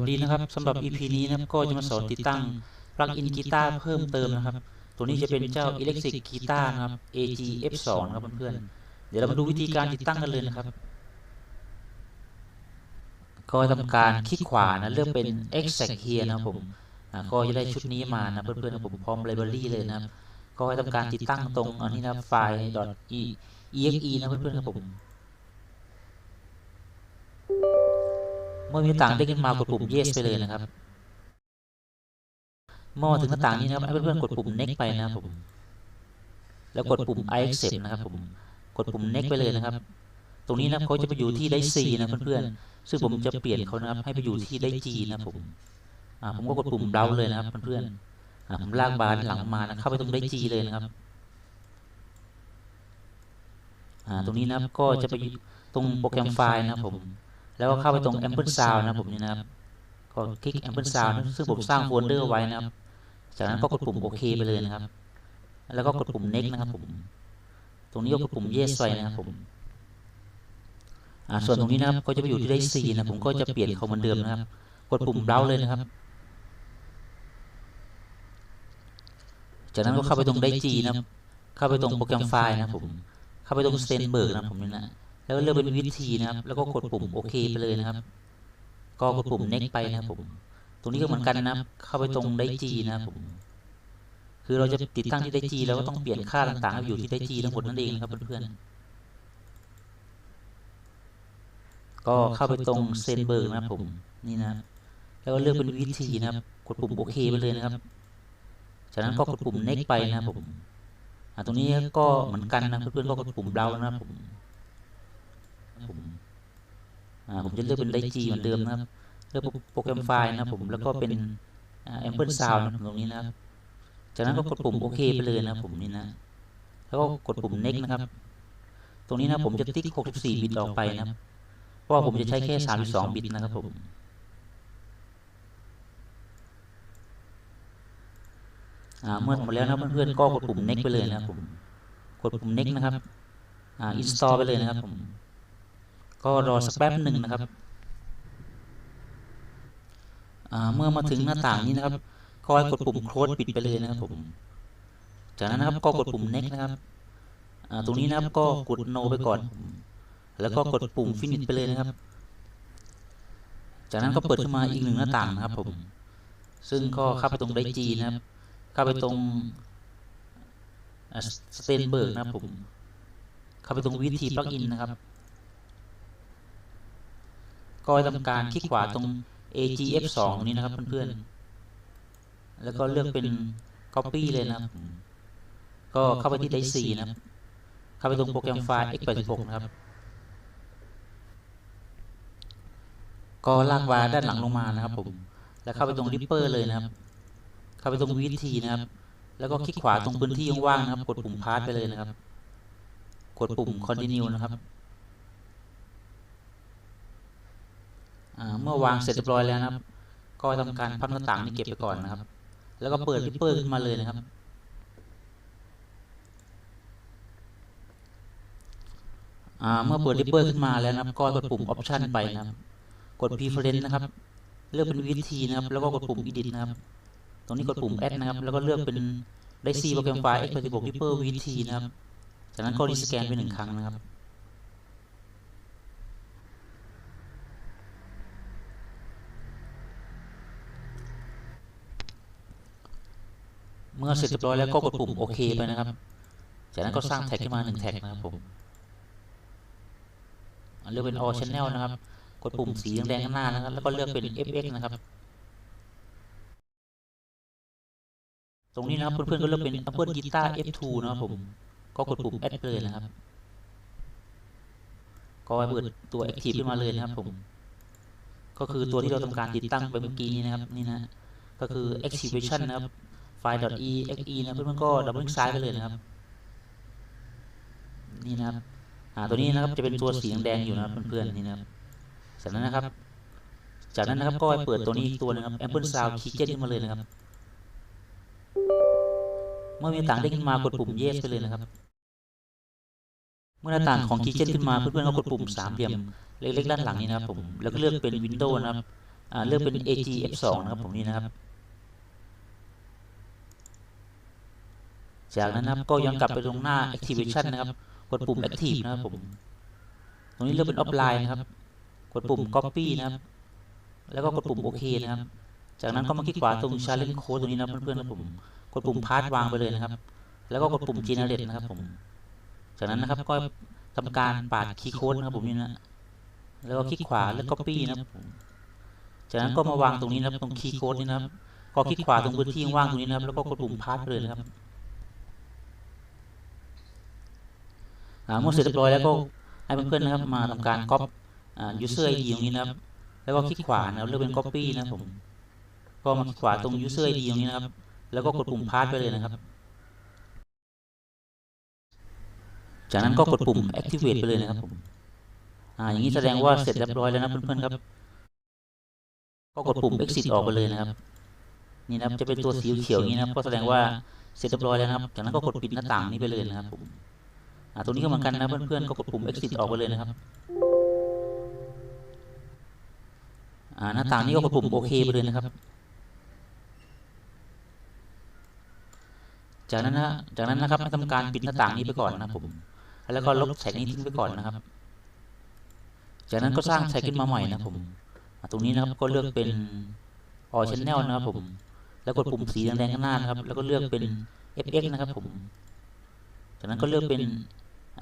สดีนะครับสำหรับ EP นี้นะครับก็จะมาสอนติดตั้งปลั๊กอินกีตาร์เพิ่มเติมนะครับ ตัวนี้จะเป็นเจ้า Electric Guitar นะครับ AG F2 นะครับเพื่อนๆเดี๋ยวเรามาดูวิธีการติดตั้งกันเลยนะครับ ก็ทำการคลิกขวานะเลือกเป็น Exact here นะครับผมก็จะได้ชุดนี้มานะเพื่อนๆนะผมพร้อม library เลยนะครับ ก็ให้ทำการติดตั้งตรงอันนี้นะไฟล์ .exe นะเพื่อนๆครับผม เมื่อมีหน้าต่างเด้งขึ้นมากดปุ่ม yes ไปเลยนะครับเมื่อมาถึงหน้าต่างนี้นะครับให้เพื่อนๆกดปุ่ม next ไปนะครับผมแล้วกดปุ่ม I accept นะครับผมกดปุ่ม next ไปเลยนะครับ ตรงนี้นะครับเขาจะไปอยู่ที่ได้ C นะเพื่อนๆซึ่งผมจะเปลี่ยนเขานะครับให้ไปอยู่ที่ได้ G นะครับผมอ่าผมก็กดปุ่ม browse เลยนะครับเพื่อนๆอ่าผมลากบาร์หลังมานะเข้าไปตรงได้ G เลยนะครับอ่าตรงนี้นะครับก็จะไปอยู่ตรงโปรแกรมไฟล์นะครับผม แล้วก็เข้าไปตรง Ample Sound นะครับผมนี่นะครับก็คลิก Ample Sound นะซึ่งผมสร้างโฟลเดอร์ไว้นะครับ จากนั้นก็กดปุ่มโอเคไปเลยนะครับ แล้วก็กดปุ่ม next นะครับผม ตรงนี้ก็กดปุ่ม yes ไปนะครับผมอ่าส่วนตรงนี้นะครับก็จะไปอยู่ที่ได้ C นะผมก็จะเปลี่ยนเขาเหมือนเดิมนะครับ กดปุ่ม browse เลยนะครับ จากนั้นก็เข้าไปตรงได้ G นะครับ เข้าไปตรงโปรแกรมไฟล์นะครับผม เข้าไปตรง Stenberg นะครับผมนี่นะ แล้วก็เลือกเป็นวิธีนะครับ แล้วก็กดปุ่มโอเคไปเลยนะครับ ก็กดปุ่ม next ไปนะครับผม ตรงนี้ก็เหมือนกันนะครับ เข้าไปตรงได้ G นะครับผม คือเราจะติดตั้งที่ได้ G แล้วก็ต้องเปลี่ยนค่าต่างๆให้อยู่ที่ได้ G ทั้งหมดนั่นเองนะครับเพื่อนๆ ก็เข้าไปตรงเซนเบิร์กนะครับผม นี่นะ แล้วก็เลือกเป็นวิธีนะครับ กดปุ่มโอเคไปเลยนะครับ จากนั้นก็กดปุ่ม next ไปนะครับผมอ่าตรงนี้ก็เหมือนกันนะเพื่อนๆก็กดปุ่มเบรานะครับผม ผมอ่าผมจะเลือกเป็นไดจีเหมือนเดิมนะครับ เลือกโปรแกรมไฟล์นะครับผมแล้วก็เป็นอ่า Ample Sound นะครับตรงนี้นะครับ จากนั้นก็กดปุ่มโอเคไปเลยนะครับผมนี่นะ แล้วก็กดปุ่ม next นะครับ ตรงนี้นะผมจะติ๊ก 64 บิตออกไปนะครับ เพราะว่าผมจะใช้แค่ 32 บิตนะครับผมอ่าเมื่อหมดแล้วนะเพื่อนๆก็กดปุ่ม next ไปเลยนะครับผม กดปุ่ม next นะครับ อ่า install ไปเลยนะครับผม ก็รอสักแป๊บหนึ่งนะครับ เมื่อมาถึงหน้าต่างนี้นะครับก็ให้กดปุ่ม close ปิดไปเลยนะครับผม จากนั้นนะครับก็กดปุ่ม next นะครับตรงนี้นะครับก็กด no ไปก่อน แล้วก็กดปุ่ม finish ไปเลยนะครับ จากนั้นก็เปิดขึ้นมาอีกหนึ่งหน้าต่างนะครับผม ซึ่งก็เข้าไปตรงไดจีนะครับ เข้าไปตรงสเตนเบิร์กนะครับผม เข้าไปตรงวิธีปลั๊กอินนะครับ ก็ให้ทำการคลิกขวาตรง AGF2 ตรงนี้นะครับเพื่อนๆ แล้วก็เลือกเป็น Copy เลยนะครับ ก็เข้าไปที่ไดซีนะครับ เข้าไปตรงโปรแกรมไฟล์ x86 นะครับ ก็ลากวาด้านหลังลงมานะครับผม แล้วเข้าไปตรง Ripper เลยนะครับ เข้าไปตรงวิธีนะครับ แล้วก็คลิกขวาตรงพื้นที่ว่างๆนะครับ กดปุ่ม Path ไปเลยนะครับ กดปุ่ม Continue นะครับ อ่า เมื่อวางเสร็จเรียบร้อยแล้วนะครับ ก็ทำการพับหน้าต่างนี้เก็บไปก่อนนะครับ แล้วก็เปิด Ripper ขึ้นมาเลยนะครับ เมื่อเปิด Ripper ขึ้นมาแล้วนะครับ ก็กดปุ่ม Option ไปนะครับ กด Preference นะครับ เลือกเป็นวิธีนะครับ แล้วก็กดปุ่ม Edit นะครับ ตรงนี้กดปุ่ม Add นะครับ แล้วก็เลือกเป็นได้ C โปรแกรมไฟล์ x86 Ripper VT นะครับ จากนั้นก็รีสแกนไปหนึ่งครั้งนะครับ เมื่อเสร็จเรียบร้อยแล้วก็กดปุ่มโอเคไปนะครับ จากนั้นก็สร้างแท็กขึ้นมาหนึ่งแท็กนะครับผมเลือกเป็น all channel นะครับ กดปุ่มสีแดงข้างหน้านะครับ แล้วก็เลือกเป็น fx นะครับ ตรงนี้นะครับเพื่อนๆก็เลือกเป็น Apple Guitar F2 นะครับผม ก็กดปุ่ม add เลยนะครับ ก็เปิดตัว active ขึ้นมาเลยนะครับผม ก็คือตัวที่เราทำการติดตั้งไปเมื่อกี้นี้นะครับนี่นะ ก็คือ activation นะครับ ไฟล์ .exe นะเพื่อนๆก็ดับเบิลคลิกซ้ายไปเลยนะครับ นี่นะครับตัวนี้นะครับจะเป็นตัวสีแดงอยู่นะครับเพื่อนๆนี่นะครับจากนั้นนะครับ จากนั้นนะครับก็เปิดตัวนี้อีกตัวนึงครับ Apple Sound Keygen ขึ้นมาเลยนะครับ เมื่อมีต่างได้ขึ้นมากดปุ่ม Yes ไปเลยนะครับ เมื่อหน้าต่างของ Keygen ขึ้นมาเพื่อนๆก็กดปุ่มสามเหลี่ยมเล็กๆด้านหลังนี้นะครับผมแล้วก็เลือกเป็น Windows นะครับเลือกเป็น AG F2 นะครับผมนี่นะครับ จากนั้นนะครับก็ย้อนกลับไปตรงหน้า activation นะครับ กดปุ่ม active นะครับผม ตรงนี้เลือกเป็น offline นะครับ กดปุ่ม copy นะครับ แล้วก็กดปุ่ม OK นะครับ จากนั้นก็มาคลิกขวาตรง challenge code ตรงนี้นะครับเพื่อนๆครับผม กดปุ่ม path วางไปเลยนะครับ แล้วก็กดปุ่ม generate นะครับผม จากนั้นนะครับก็ทำการปาดคีย์โค้ดนะครับผมนี่นะ แล้วก็คลิกขวาแล้ว copy นะครับผมจากนั้นก็มาวางตรงนี้นะครับตรงคีย์โค้ดนี้นะครับ ก็คลิกขวาตรงพื้นที่ว่างตรงนี้นะครับ แล้วก็กดปุ่ม path ไปเลยนะครับ อ่า เมื่อเสร็จเรียบร้อยแล้วก็ให้เพื่อนๆนะครับมาทำการก๊อปอ่า user ID ตรงนี้นะครับ แล้วก็คลิกขวานะเลือกเป็น copy นะผมก็มาคลิกขวาตรง user ID ตรงนี้นะครับ แล้วก็กดปุ่ม path ไปเลยนะครับ จากนั้นก็กดปุ่ม activate ไปเลยนะครับผมอ่าอย่างนี้แสดงว่าเสร็จเรียบร้อยแล้วนะเพื่อนๆครับ ก็กดปุ่ม exit ออกไปเลยนะครับ นี่นะครับจะเป็นตัวสีเขียวอย่างนี้นะครับ ก็แสดงว่าเสร็จเรียบร้อยแล้วนะครับ จากนั้นก็กดปิดหน้าต่างนี้ไปเลยนะครับผม ตรงนี้ก็เหมือนกันนะเพื่อนๆก็กดปุ่ม exit ออกไปเลยนะครับอ่าหน้าต่างนี้ก็กดปุ่มโอเคไปเลยนะครับ จากนั้นนะจากนั้นนะครับให้ทำการปิดหน้าต่างนี้ไปก่อนนะครับผม แล้วก็ลบแท็กนี้ทิ้งไปก่อนนะครับ จากนั้นก็สร้างแท็กขึ้นมาใหม่นะครับผมอ่าตรงนี้นะครับก็เลือกเป็น all channel นะครับผม แล้วกดปุ่มสีแดงๆข้างหน้านะครับ แล้วก็เลือกเป็น fx นะครับผม จากนั้นก็เลือกเป็น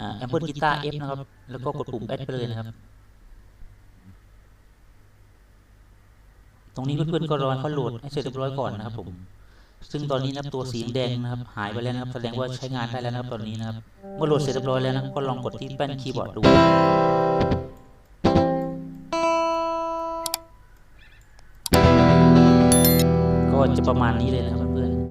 อ่า ample guitar f นะครับ แล้วก็กดปุ่ม add ไปเลยนะครับ ตรงนี้เพื่อนๆก็รอให้เขาโหลดให้เสร็จเรียบร้อยก่อนนะครับผมซึ่งตอนนี้นะครับตัวสีแดงนะครับ หายไปแล้วนะครับ แสดงว่าใช้งานได้แล้วนะครับตอนนี้นะครับ เมื่อโหลดเสร็จเรียบร้อยแล้วนะครับก็ลองกดที่แป้นคีย์บอร์ดดูก็จะประมาณนี้เลยนะครับเพื่อน